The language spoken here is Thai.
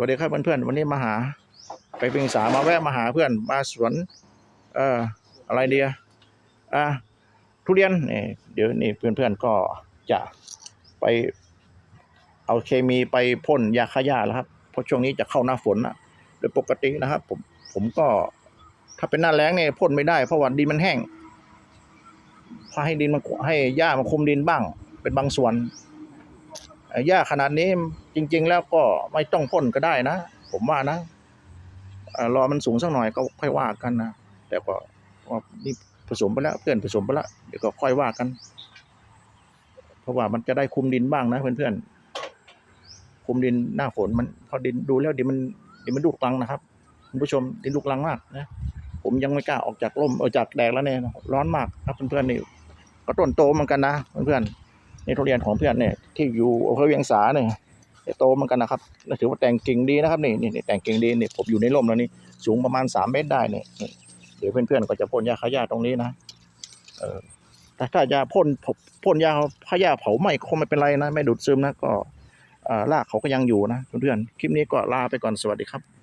วัสดีครับเพื่อนๆวันนี้มาหา ไปเพียงสามาแวะมาหาเพื่อนมาสวนเอ่ออะไรเดียอะทุเรียนนี่เดี๋ยวนี่เพื่อนๆก็จะไปเอาเคมีไปพ่นยาฆ่าหญ้าแล้วครับเพราะช่วงนี้จะเข้าหน้าฝนนะโดยปกตินะครับ ผมผมก็ถ้าเป็นหน้าแล้งเนี่ยพ่นไม่ได้เพราะว่าดินมันแห้งพอให้ดินมันให้หญ้ามันคุมดินบ้าง เป็นบางส่วน หญ้าขนาดนี้จริง ๆ แล้วก็ไม่ต้องพ่นก็ได้นะ ผมว่านะเอ่อรอมันสูงสักหน่อยก็ค่อยว่ากันนะแต่ก็ว่านี่ผสมไปแล้วเพื่อนผสมไปแล้วเดี๋ยวก็ค่อยว่ากัน เพราะว่ามันจะได้คุมดินบ้างนะเพื่อนๆคุมดินหน้าฝนมันพอดินดูแล้วดินมันดินมันลูกลังนะครับคุณผู้ชมดินลูกลังมากนะผมยังไม่กล้าออกจากร่มเออจากแดดแล้วเนี่ยร้อนมากครับเพื่อนๆนี่ก็ต้นโตเหมือนกันนะเพื่อนๆ นี่ทุเรียนของเพื่อนเนี่ยที่อยู่อำเภอเวียงสาเนี่ยโตเหมือนกันนะครับและถือว่าแต่งกิ่งดีนะครับนี่นี่แต่งกิ่งดีนี่ผมอยู่ในร่มแล้วนี่สูงประมาณสามเมตรได้เนี่ยเดี๋ยวเพื่อนๆก็จะพ่นยาฆ่าหญ้าตรงนี้นะเออแต่ถ้ายาพ่นพ่นยาฆ่าหญ้าเผาไหม้คงไม่เป็นไรนะ ไม่ดูดซึมนะก็รากเขาก็ยังอยู่นะเพื่อนๆคลิปนี้ก็ลาไปก่อนสวัสดีครับ